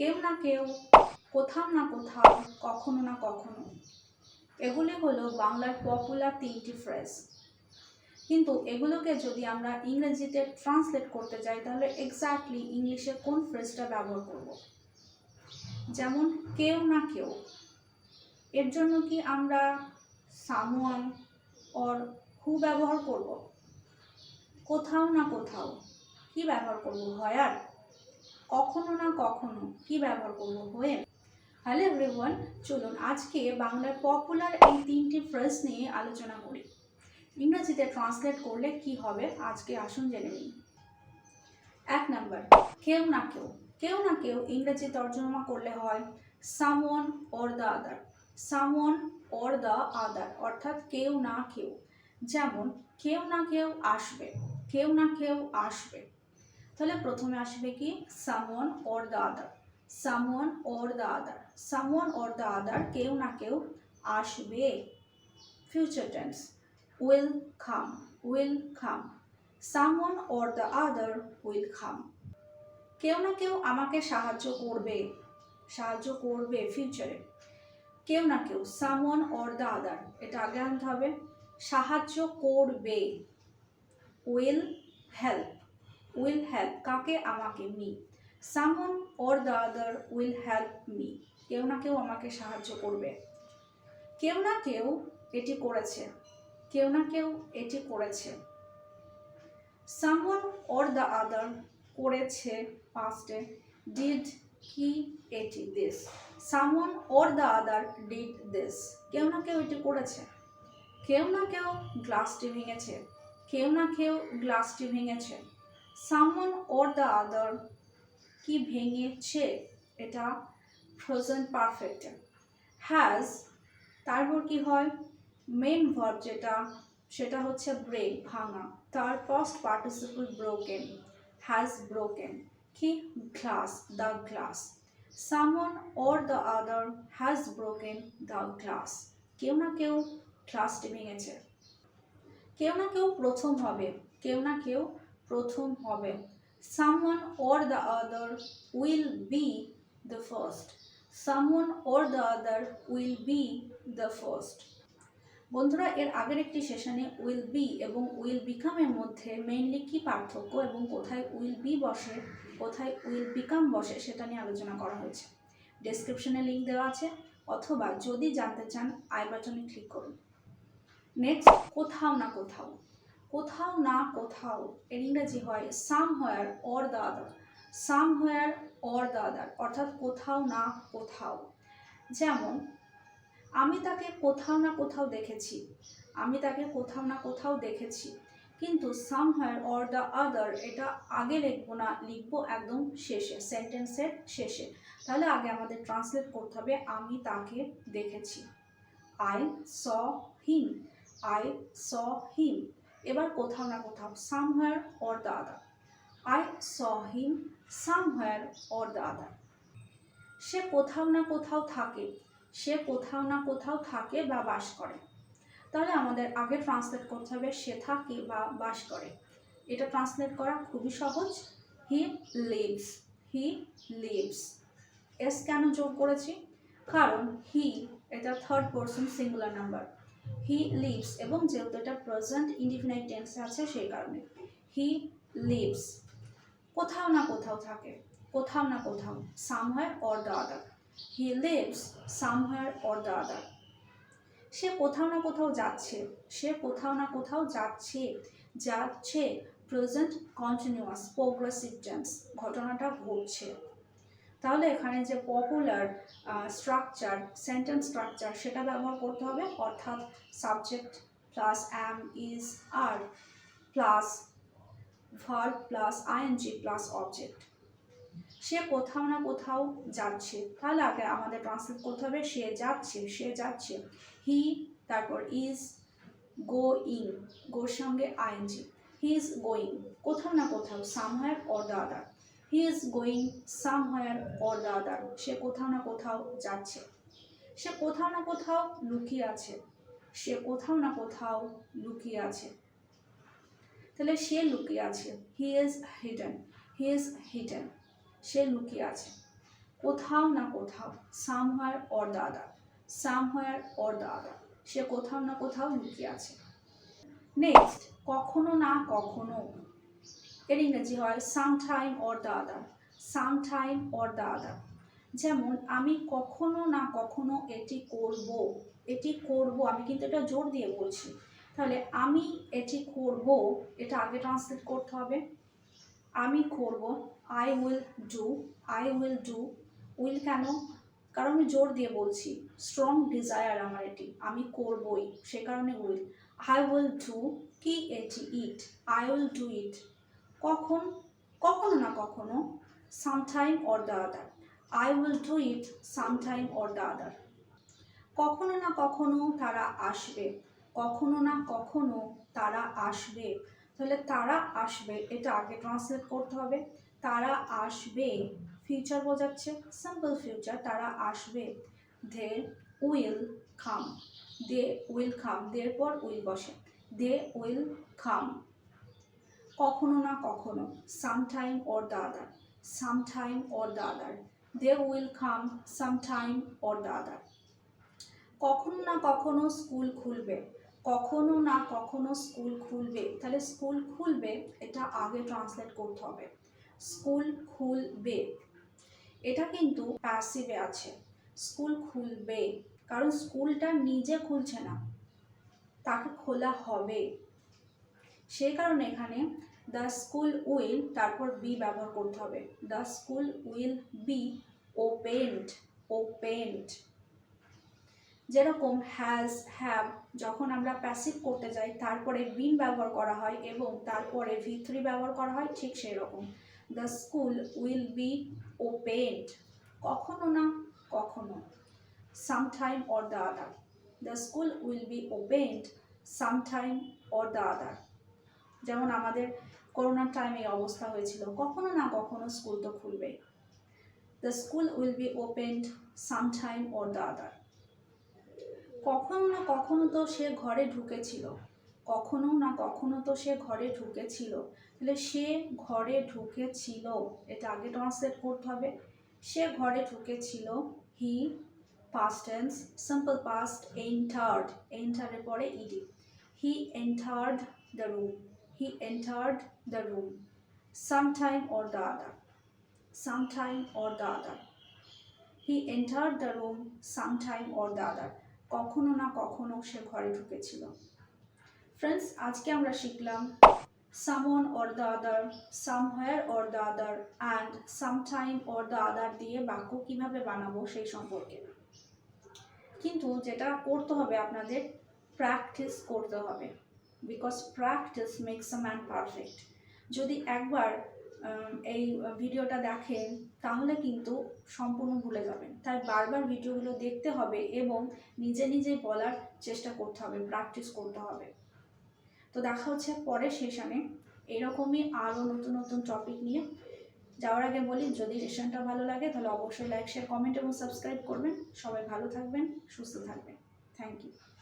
কেউ না কেউ, কোথাও না কোথাও, কখনো না কখনো। এগুলি হলো বাংলার পপুলার তিনটি ফ্রেজ কিন্তু এগুলোকে যদি আমরা ইংরেজিতে ট্রান্সলেট করতে যাই, তাহলে এক্স্যাক্টলি ইংলিশে কোন ফ্রেজটা ব্যবহার করব? যেমন, কেউ না কেউ। এর জন্য কি আমরা সামওয়ান অর হু ব্যবহার করব? কোথাও না কোথাও। কি ব্যবহার করব হয়ার কখনো না কখনো কি ব্যবহার করব হয়ে হ্যালো এভরিওয়ান চলুন আজকে বাংলার পপুলার এই তিনটি ফ্রেজ নিয়ে আলোচনা করি। ইংরেজিতে ট্রান্সলেট করলে কি হবে আজকে আসুন জেনে নিই। এক নাম্বার কেউ না কেউ কেউ না কেউ ইংরেজি তর্জমা করলে হয় someone or the other someone or the other অর্থাৎ কেউ না কেউ। যেমন, কেউ না কেউ আসবে, কেউ না কেউ আসবে। তাহলে প্রথমে আসবে কি? Someone or the other. Someone or the other. Someone or the other কেউ না কেউ আসবে। Future tense will come will come someone or the other will come কেউ না কেউ আমাকে সাহায্য করবে। সাহায্য করবে ফিউচারে কেউ না কেউ সামওয়ান অর দ্য আদার। এটা আগে আনতে হবে। সাহায্য করবে। উইল হেল্প উইল হেল্প কাকে আমাকে me someone or the other will help me কেউ না কেউ আমাকে সাহায্য করবে। কেউ না কেউ এটি করেছে। কেউ না কেউ এটি করেছে। সামন অর দ্য আদার করেছে পাস্টে ডিড কি এটি this someone or the other did this কেউ না কেউ এটি করেছে। কেউ না কেউ গ্লাসটি ভেঙেছে। কেউ না কেউ গ্লাসটি ভেঙেছে। Someone or the other. কি ভেঙেছে এটা? Frozen perfect. হ্যাজ, তারপর কি হয়? মেন ভার্ব যেটা, সেটা হচ্ছে ব্রেক, ভাঙা। তার first participle broken has broken কি? Glass the glass someone or the other has broken the glass কেউ না কেউ গ্লাসটি ভেঙেছে। কেউ না কেউ প্রথম হবে। কেউ না কেউ প্রথম হবে। Someone or the other will be the first someone or the other will be the first বন্ধুরা, এর আগের একটি সেশনে উইল বি এবং উইল বিকামের মধ্যে মেইনলি কি পার্থক্য এবং কোথায় উইল বি বসে, কোথায় উইল বিকাম বসে সেটা নিয়ে আলোচনা করা হয়েছে। ডেসক্রিপশনে লিঙ্ক দেওয়া আছে, অথবা যদি জানতে চান আই বাটনে ক্লিক করুন। নেক্সট কোথাও না কোথাও। কোথাও না কোথাও, এর ইংরাজি হয় some or the other. Some or the other, অর্থাৎ কোথাও না কোথাও। যেমন, আমি তাকে কোথাও না কোথাও দেখেছি, আমি তাকে কোথাও না কোথাও দেখেছি, কিন্তু সামহার অর দ্য আদার, এটা আগে লিখব না, লিখব একদম শেষে, সেন্টেন্সের শেষে। তাহলে আগে আমাদের ট্রান্সলেট করতে হবে, আমি তাকে দেখেছি। I saw him, I saw him. এবার কোথাও না কোথাও somewhere or the other I saw him somewhere or the other সে কোথাও না কোথাও থাকে, সে কোথাও না কোথাও থাকে বা বাস করে। তাহলে আমাদের আগে ট্রান্সলেট করতে হবে সে থাকে বা বাস করে। এটা ট্রান্সলেট করা খুবই সহজ। He lives he lives S কেন যোগ করেছি? কারণ হি এটা third person singular number he lives এবং যেহেতু এটা প্রেজেন্ট ইন্ডিফিনাইট টেন্স আছে, সেই কারণে। হি লিভস কোথাও না কোথাও থাকে। কোথাও না কোথাও somewhere or the other he lives somewhere or the other সে কোথাও না কোথাও যাচ্ছে। সে কোথাও না কোথাও যাচ্ছে। যাচ্ছে প্রেজেন্ট কন্টিনিউয়াস প্রোগ্রেসিভ টেন্স ঘটনাটা ঘটছে। তাহলে এখানে যে পপুলার স্ট্রাকচার সেন্টেন্স স্ট্রাকচার সেটা ব্যবহার করতে হবে, অর্থাৎ subject plus am is are plus verb plus ING plus object সে কোথাও না কোথাও যাচ্ছে। তাহলে আগে আমাদের ট্রান্সলেট করতে হবে, সে যাচ্ছে সে যাচ্ছে। হি তারপর ইজ গোয়িং গোর সঙ্গে আইএনজি হি ইজ গোয়িং কোথাও না কোথাও somewhere or the other he is going somewhere or the other সে কোথাও না কোথাও যাচ্ছে। সে কোথাও না কোথাও লুকিয়ে আছে। সে কোথাও না কোথাও লুকিয়ে আছে। তাহলে সে লুকিয়ে আছে। He is hidden he is hidden সে লুকিয়ে আছে। কোথাও না কোথাও somewhere or the other somewhere or the other সে কোথাও না কোথাও লুকিয়ে আছে। নেক্সট কখনো না কখনো এর ইংরেজি হয় some time or the other. Some time or the other. যেমন আমি কখনো না কখনো এটি করব এটি করব, আমি কিন্তু এটা জোর দিয়ে বলছি। তাহলে আমি এটি করব, এটা আগে ট্রান্সলেট করতে হবে। আমি করব I will do I will do will কেন? কারণ আমি জোর দিয়ে বলছি। স্ট্রং ডিজায়ার আমার এটি, আমি করবই, সে কারণে উইল আই উইল ডু কি এটি it I will do it কখন, কখনো না কখনো sometime or the other I will do it sometime or the other কখনো না কখনো তারা আসবে, কখনো না কখনো তারা আসবে। তাহলে তারা আসবে, এটা আগে ট্রান্সলেট করতে হবে। তারা আসবে ফিউচার বোঝাচ্ছে সিম্পল ফিউচার তারা আসবে। দে উইল খাম দে উইল খাম দের পর উইল বসে। দে উইল খাম কখনো না কখনো sometime or the other sometime or the other they will come sometime or the other কখনো না কখনো স্কুল খুলবে, কখনো না কখনো স্কুল খুলবে, তাহলে স্কুল খুলবে, এটা আগে ট্রান্সলেট করতে হবে। স্কুল খুলবে, এটা কিন্তু প্যাসিভে আছে। স্কুল খুলবে, কারণ স্কুলটা নিজে খুলছে না, তাকে খোলা হবে। সেই কারণে এখানে দ্য স্কুল উইল তারপর বি ব্যবহার করতে হবে। The school will be opened opened যেরকম হ্যাজ হ্যাভ যখন আমরা প্যাসিভ করতে যাই, তারপরে বিন ব্যবহার করা হয় এবং তারপরে ভি থ্রি ব্যবহার করা হয়, ঠিক সেই রকম the school will be opened কখনো না, কখনো। Sometime or the other the school will be opened sometime or the other যেমন আমাদের করোনার টাইমে অবস্থা হয়েছিল। কখনো না কখনো স্কুল তো খুলবে। The school will be opened sometime or the other কখনো না কখনো তো সে ঘরে ঢুকেছিল। কখনো না কখনো তো সে ঘরে ঢুকেছিল। তাহলে সে ঘরে ঢুকেছিল, এটা আগে ট্রান্সলেট করতে হবে। সে ঘরে ঢুকেছিল he past tense simple past entered এন্টারের পরে ED he entered the room he entered the room sometime or the other sometime or the other he entered the room sometime or the other কখনো না কখনো সে ঘরে ঢুকেছিল। Friends আজকে আমরা শিখলাম someone or the other somewhere or the other and sometime or the other দিয়ে বাক্য কীভাবে বানাবো সেই সম্পর্কে। কিন্তু যেটা করতে হবে আপনাদের প্র্যাকটিস করতে হবে। Because practice makes a man perfect যদি একবার এই ভিডিওটা দেখেন, তাহলে কিন্তু সম্পূর্ণ ভুলে যাবেন। তাই বারবার ভিডিওগুলো দেখতে হবে এবং নিজে নিজে বলার চেষ্টা করতে হবে প্র্যাকটিস করতে হবে। তো দেখা হচ্ছে পরের সেশনে এরকমই আরও নতুন নতুন টপিক নিয়ে। যাওয়ার আগে বলি, যদি সেশনটা ভালো লাগে, তাহলে অবশ্যই লাইক শেয়ার কমেন্ট এবং সাবস্ক্রাইব করবেন। সবাই ভালো থাকবেন, সুস্থ থাকবেন। Thank you